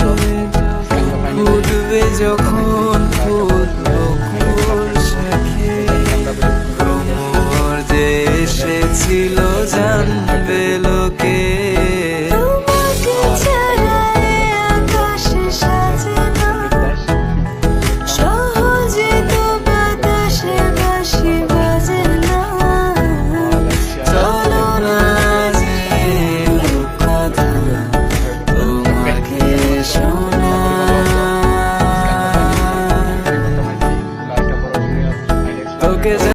চোখে ফুটবে যখন এসেছিল Cause.